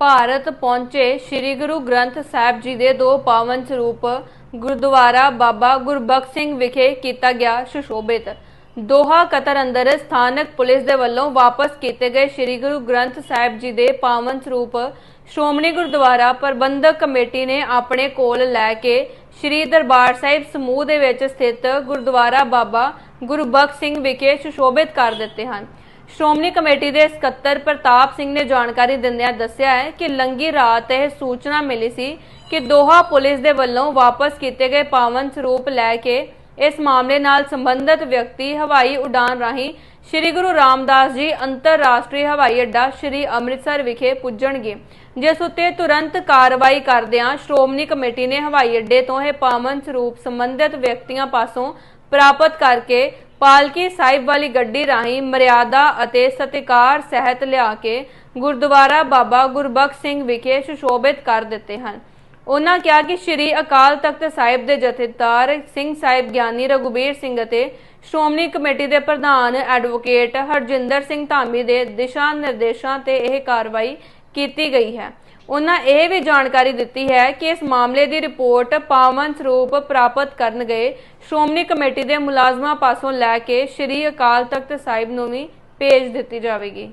ਭਾਰਤ ਪਹੁੰਚੇ ਸ੍ਰੀ ਗੁਰੂ ਗ੍ਰੰਥ ਸਾਹਿਬ ਜੀ ਦੇ ਦੋ ਪਾਵਨ ਸਰੂਪ ਗੁਰਦੁਆਰਾ ਬਾਬਾ ਗੁਰਬਖਸ਼ ਸਿੰਘ ਵਿਖੇ ਕੀਤਾ ਗਿਆ ਸੁਸ਼ੋਭਿਤ। ਦੋਹਾ ਕਤਰ ਅੰਦਰ ਸਥਾਨਕ ਪੁਲਿਸ ਦੇ ਵੱਲੋਂ ਵਾਪਸ ਕੀਤੇ ਗਏ ਸ੍ਰੀ ਗੁਰੂ ਗ੍ਰੰਥ ਸਾਹਿਬ ਜੀ ਦੇ ਪਾਵਨ ਸਰੂਪ ਸ਼੍ਰੋਮਣੀ ਗੁਰਦੁਆਰਾ ਪ੍ਰਬੰਧਕ ਕਮੇਟੀ ਨੇ ਆਪਣੇ ਕੋਲ ਲੈ ਕੇ ਸ੍ਰੀ ਦਰਬਾਰ ਸਾਹਿਬ ਸਮੂਹ ਦੇ ਵਿੱਚ ਸਥਿਤ ਗੁਰਦੁਆਰਾ ਬਾਬਾ ਗੁਰਬਖਸ਼ ਸਿੰਘ ਵਿਖੇ ਸੁਸ਼ੋਭਿਤ ਕਰ ਦਿੱਤੇ ਹਨ। ਸ਼੍ਰੋਮਣੀ ਕਮੇਟੀ ਦੇ ਸਕੱਤਰ ਪ੍ਰਤਾਪ ਸਿੰਘ ਨੇ ਜਾਣਕਾਰੀ ਦਿੰਦਿਆਂ ਦੱਸਿਆ ਹੈ ਕਿ ਲੰਗੀ ਰਾਤ ਇਹ ਸੂਚਨਾ ਮਿਲੀ ਸੀ ਕਿ ਦੋਹਾ ਪੁਲਿਸ ਦੇ ਵੱਲੋਂ ਵਾਪਸ ਕੀਤੇ ਗਏ ਪਾਵਨ ਸਰੂਪ ਲੈ ਕੇ ਇਸ ਮਾਮਲੇ ਨਾਲ ਸੰਬੰਧਿਤ ਵਿਅਕਤੀ ਹਵਾਈ ਉਡਾਨ ਰਾਹੀਂ ਸ੍ਰੀ ਗੁਰੂ ਰਾਮਦਾਸ ਜੀ ਅੰਤਰਰਾਸ਼ਟਰੀ ਹਵਾਈ ਅੱਡਾ ਸ੍ਰੀ ਅੰਮ੍ਰਿਤਸਰ ਵਿਖੇ ਪੁੱਜਣਗੇ, ਜਿਸ ਉੱਤੇ ਤੁਰੰਤ ਕਾਰਵਾਈ ਕਰਦਿਆਂ ਸ਼੍ਰੋਮਣੀ ਕਮੇਟੀ ਨੇ ਹਵਾਈ ਅੱਡੇ ਤੋਂ ਇਹ ਪਾਵਨ ਸਰੂਪ ਸੰਬੰਧਿਤ ਵਿਅਕਤੀਆਂ ਪਾਸੋਂ ਪ੍ਰਾਪਤ ਕਰਕੇ ਪਾਲਕੀ ਸਾਹਿਬ ਵਾਲੀ ਗੱਡੀ ਰਾਹੀਂ ਮਰਿਆਦਾ ਅਤੇ ਸਤਿਕਾਰ ਸਹਿਤ ਲਿਆ ਕੇ ਗੁਰਦੁਆਰਾ ਬਾਬਾ ਗੁਰਬਖਸ਼ ਸਿੰਘ ਵਿਖੇ ਸੁਸ਼ੋਭਿਤ ਕਰ ਦਿੱਤੇ ਹਨ। ਉਹਨਾਂ ਕਿਹਾ ਕਿ ਸ੍ਰੀ ਅਕਾਲ ਤਖਤ ਸਾਹਿਬ ਦੇ ਜਥੇਦਾਰ ਸਿੰਘ ਸਾਹਿਬ ਗਿਆਨੀ ਰਘੁਬੀਰ ਸਿੰਘ ਅਤੇ ਸ਼੍ਰੋਮਣੀ ਕਮੇਟੀ ਦੇ ਪ੍ਰਧਾਨ ਐਡਵੋਕੇਟ ਹਰਜਿੰਦਰ ਸਿੰਘ ਧਾਮੀ ਦੇ ਦਿਸ਼ਾ ਨਿਰਦੇਸ਼ਾਂ ਤੇ ਇਹ ਕਾਰਵਾਈ ਕੀਤੀ ਗਈ ਹੈ। ਉਹਨਾਂ ਇਹ ਵੀ ਜਾਣਕਾਰੀ ਦਿੱਤੀ ਹੈ ਕਿ ਇਸ ਮਾਮਲੇ ਦੀ ਰਿਪੋਰਟ ਪਾਵਨ ਸਰੂਪ ਪ੍ਰਾਪਤ ਕਰਨ ਗਏ ਸ਼੍ਰੋਮਣੀ ਕਮੇਟੀ ਦੇ ਮੁਲਾਜ਼ਮਾਂ ਪਾਸੋਂ ਲੈ ਕੇ ਸ੍ਰੀ ਅਕਾਲ ਤਖਤ ਸਾਹਿਬ ਨੂੰ ਵੀ ਭੇਜ ਦਿੱਤੀ ਜਾਵੇਗੀ।